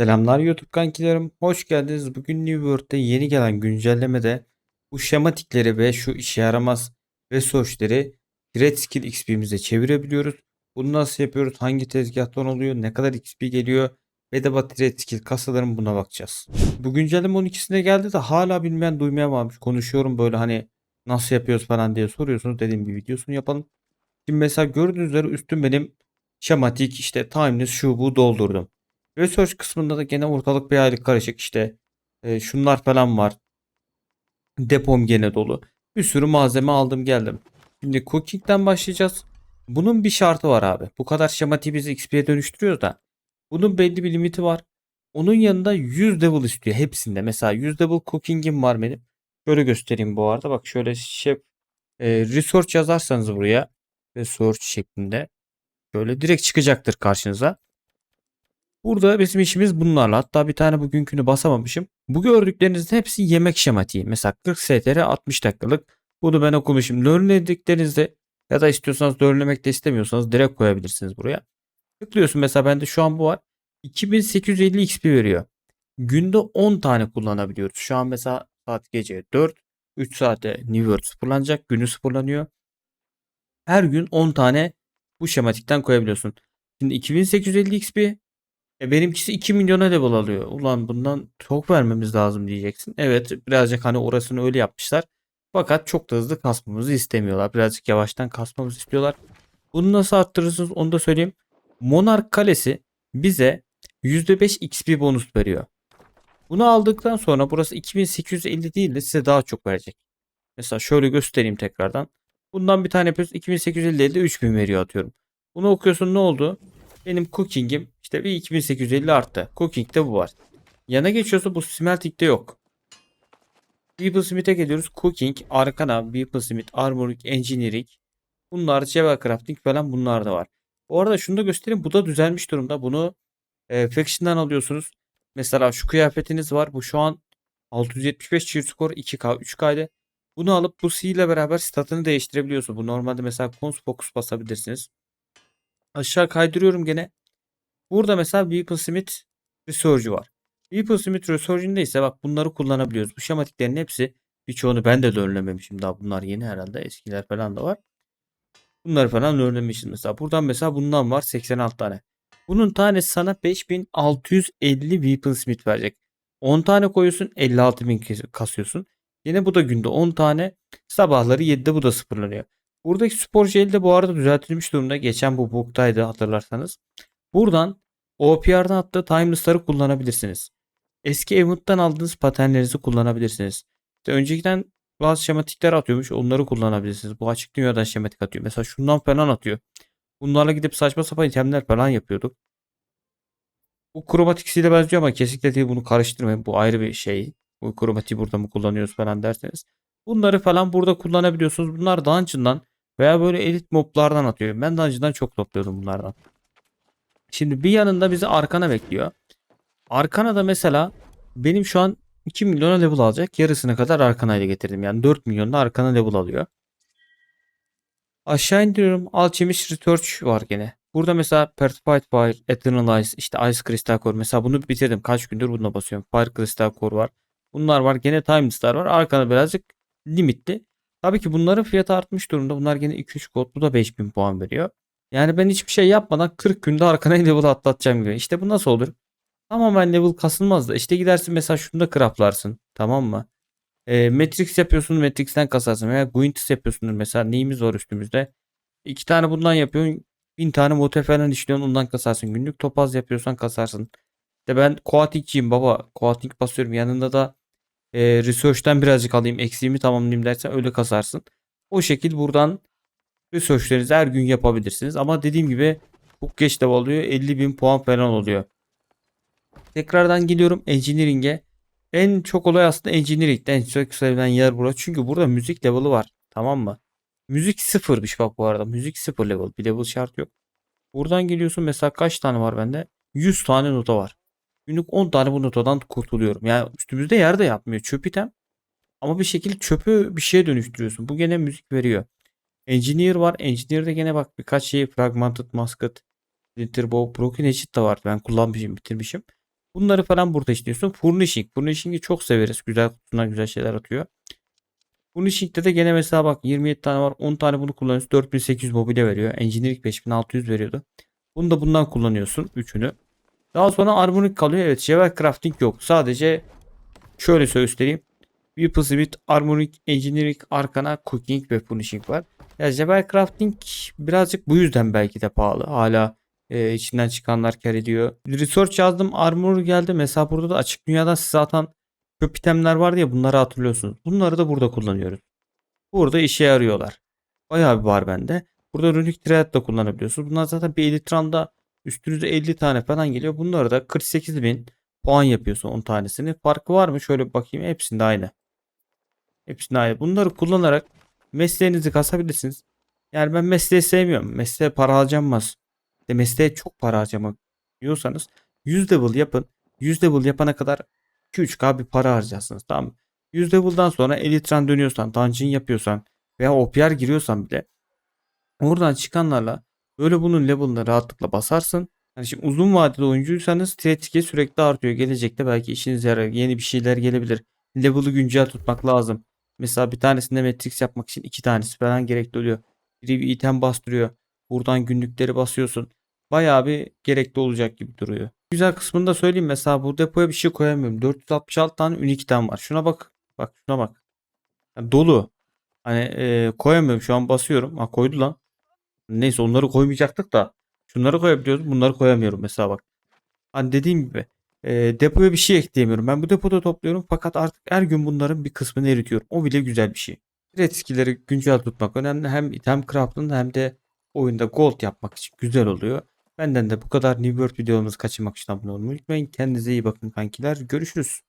Selamlar YouTube kankilerim. Hoş geldiniz. Bugün New World'de yeni gelen güncellemede bu şematikleri ve şu işe yaramaz resource'leri Red Skill XP'mize çevirebiliyoruz. Bunu nasıl yapıyoruz? Hangi tezgahtan oluyor? Ne kadar XP geliyor? Bedava Red Skill kasaların buna bakacağız. Bu güncelleme 12'sine geldi de hala bilmeyen duymayan varmış. Konuşuyorum böyle hani nasıl yapıyoruz falan diye soruyorsunuz. Dediğim bir videosunu yapalım. Şimdi mesela gördüğünüz üzere üstüm benim şematik işte timeless şu bu doldurdum. Research kısmında da gene ortalık bir aylık karışık işte e, şunlar falan var. Depom gene dolu. Bir sürü malzeme aldım geldim. Şimdi cooking'den başlayacağız. Bunun bir şartı var abi. Bu kadar şematiği biz XP'ye dönüştürüyoruz da. Bunun belli bir limiti var. Onun yanında 100 level istiyor hepsinde. Mesela 100 level cooking'im var benim. Şöyle göstereyim bu arada. Bak şöyle şef e, research yazarsanız buraya research şeklinde şöyle direkt çıkacaktır karşınıza. Burada bizim işimiz bunlarla. Hatta bir tane bugünkünü basamamışım. Bu gördüklerinizin hepsi yemek şematiği. Mesela 40 STR 60 dakikalık. Bunu ben okumuşum. Learnlediklerinizde ya da istiyorsanız learnlemek de istemiyorsanız direkt koyabilirsiniz buraya. Tıklıyorsun mesela bende şu an bu var. 2850 XP veriyor. Günde 10 tane kullanabiliyoruz. Şu an mesela saat gece 4. 3 saate New World sıfırlanacak. Günü sıfırlanıyor. Her gün 10 tane bu şematikten koyabiliyorsun. Şimdi 2850 XP e benimkisi 2 milyona level alıyor. Ulan bundan çok vermemiz lazım diyeceksin. Evet birazcık hani orasını öyle yapmışlar. Fakat çok da hızlı kasmamızı istemiyorlar. Birazcık yavaştan kasmamızı istiyorlar. Bunu nasıl arttırırsınız onu da söyleyeyim. Monark Kalesi bize %5 XP bonus veriyor. Bunu aldıktan sonra burası 2850 değil de size daha çok verecek. Mesela şöyle göstereyim tekrardan. Bundan bir tane yapıyoruz. 2850 değil de 3000 veriyor atıyorum. Bunu okuyorsun ne oldu? Benim cooking'im işte bir 2850 arttı. Cooking'de bu var. Yana geçiyorsa bu smelting'de yok. Weaponsmith'e geliyoruz. Cooking, Arcana, Weaponsmith, Armoring, Engineering. Bunlar Java Crafting falan bunlar da var. Bu arada şunu da göstereyim. Bu da düzelmiş durumda. Bunu e, Faction'dan alıyorsunuz. Mesela şu kıyafetiniz var. Bu şu an 675 cheer score 2K 3K'de. Bunu alıp bu C ile beraber statını değiştirebiliyorsun. Bu normalde mesela cons focus basabilirsiniz. Aşağı kaydırıyorum gene. Burada mesela Weaponsmith Resurge'ü var. Weaponsmith Resurge'ünde ise bak bunları kullanabiliyoruz. Bu şematiklerin hepsi birçoğunu ben de learnlememişim daha bunlar yeni herhalde. Eskiler falan da var. Bunları falan learnlemişim mesela. Buradan mesela bundan var 86 tane. Bunun tanesi sana 5650 Weaponsmith verecek. 10 tane koyuyorsun 56.000 kasıyorsun. Yine bu da günde 10 tane. Sabahları 7'de bu da sıfırlanıyor. Buradaki spor jeli de bu arada düzeltilmiş durumda. Geçen bu bug'daydı hatırlarsanız. Buradan OPR'dan attığı timeless'ları kullanabilirsiniz. Eski event'tan aldığınız paternlerinizi kullanabilirsiniz. İşte öncekiden bazı şematikler atıyormuş. Onları kullanabilirsiniz. Bu açık dünyadan şematik atıyor. Mesela şundan falan atıyor. Bunlarla gidip saçma sapan itemler falan yapıyorduk. Bu kromatiksiyle benziyor ama kesinlikle değil bunu karıştırmayın. Bu ayrı bir şey. Bu kromatiği burada mı kullanıyoruz falan derseniz. Bunları falan burada kullanabiliyorsunuz. Bunlar dungeon'dan veya böyle elit moblardan atıyor. Ben dungeon'dan çok topluyordum bunlardan. Şimdi bir yanında bizi Arkana bekliyor. Arkana da mesela benim şu an 2 milyona level alacak. Yarısına kadar Arkana ile getirdim. Yani 4 milyonda Arkana level alıyor. Aşağı indiriyorum. Alchemist Research var gene. Burada mesela Pertified Fire, Eternal Ice, işte Ice Crystal Core. Mesela bunu bitirdim. Kaç gündür buna basıyorum. Fire Crystal Core var. Bunlar var. Gene Timeless'lar var. Arkana birazcık limitli. Tabii ki bunların fiyatı artmış durumda. Bunlar gene 2-3 kod. Bu da 5000 puan veriyor. Yani ben hiçbir şey yapmadan 40 günde arkana level atlatacağım gibi. İşte bu nasıl olur? Tamamen level kasılmaz da. İşte gidersin mesela şunu da craftlarsın. Tamam mı? E, Matrix yapıyorsun. Matrix'ten kasarsın. Veya Guintis yapıyorsun. Mesela neyimiz var üstümüzde? İki tane bundan yapıyorsun. Bin tane mote falan işliyorsun. Ondan kasarsın. Günlük topaz yapıyorsan kasarsın. İşte ben Koatikçiyim baba. Koatik basıyorum. Yanında da e, Research'ten birazcık alayım. Eksiğimi tamamlayayım dersen öyle kasarsın. O şekil buradan research'lerinizi her gün yapabilirsiniz. Ama dediğim gibi çok geç level oluyor. 50 bin puan falan oluyor. Tekrardan geliyorum Engineering'e. En çok olay aslında Engineering'de. En çok sevilen yer burası. Çünkü burada müzik level'ı var. Tamam mı? Müzik sıfırmış bak bu arada. Müzik sıfır level. Bir level şart yok. Buradan geliyorsun mesela kaç tane var bende? 100 tane nota var. Günlük 10 tane bu notadan kurtuluyorum. Yani üstümüzde yer de yapmıyor. Çöp item. Ama bir şekilde çöpü bir şeye dönüştürüyorsun. Bu gene müzik veriyor. Engineer var. Engineer'de gene bak birkaç şey Fragmented Musket, Splinter Bow, Broken Hatchet de var. Ben kullanmışım, bitirmişim. Bunları falan burada işliyorsun. Furnishing. Furnishing'i çok severiz. Güzel kutusuna güzel şeyler atıyor. Furnishing'de de gene mesela bak 27 tane var. 10 tane bunu kullanıyorsun. 4800 mobilya veriyor. Engineering 5600 veriyordu. Bunu da bundan kullanıyorsun. Üçünü. Daha sonra Armoric kalıyor. Evet Jewel Crafting yok. Sadece şöyle göstereyim. Weapon Smith, Armoric, Engineering, Arkana, Cooking ve Furnishing var. Ya Jewel Crafting birazcık bu yüzden belki de pahalı. Hala e, içinden çıkanlar kar ediyor. Research yazdım. Armor geldi. Mesela burada da açık dünyadan size atan çöp itemler vardı ya bunları hatırlıyorsunuz. Bunları da burada kullanıyoruz. Burada işe yarıyorlar. Bayağı bir var bende. Burada Runic Triad da kullanabiliyorsunuz. Bunlar zaten bir Elitran'da üstünüze 50 tane falan geliyor. Bunları da 48 bin puan yapıyorsun 10 tanesini. Farkı var mı? Şöyle bakayım. Hepsinde aynı. Hepsinde aynı. Bunları kullanarak mesleğinizi kasabilirsiniz. Yani ben mesleği sevmiyorum. Mesleğe para harcanmaz. De mesleğe çok para harcamak diyorsanız 100 level yapın. 100 level yapana kadar 2-3k bir para harcarsınız. Tamam mı? 100 level'dan sonra Elitran dönüyorsan, dungeon yapıyorsan veya OPR giriyorsan bile oradan çıkanlarla böyle bunun level'ını rahatlıkla basarsın. Yani şimdi uzun vadeli oyuncuysanız TTK sürekli artıyor. Gelecekte belki işinize yarar. Yeni bir şeyler gelebilir. Level'ı güncel tutmak lazım. Mesela bir tanesinde Matrix yapmak için iki tanesi falan gerekli oluyor. Biri bir item bastırıyor. Buradan günlükleri basıyorsun. Bayağı bir gerekli olacak gibi duruyor. Güzel kısmını da söyleyeyim. Mesela bu depoya bir şey koyamıyorum. 466 tane unik item var. Şuna bak. Bak şuna bak. Yani dolu. Hani e, koyamıyorum. Şu an basıyorum. Ha koydu lan. Neyse onları koymayacaktık da. Şunları koyabiliyoruz. Bunları koyamıyorum mesela bak. Hani dediğim gibi e, depoya bir şey ekleyemiyorum. Ben bu depoda topluyorum fakat artık her gün bunların bir kısmını eritiyorum. O bile güzel bir şey. Red skill'leri güncel tutmak önemli. Hem item craft'ında hem de oyunda gold yapmak için güzel oluyor. Benden de bu kadar New World videolarımızı kaçırmak için abone olmayı unutmayın. Kendinize iyi bakın kankiler. Görüşürüz.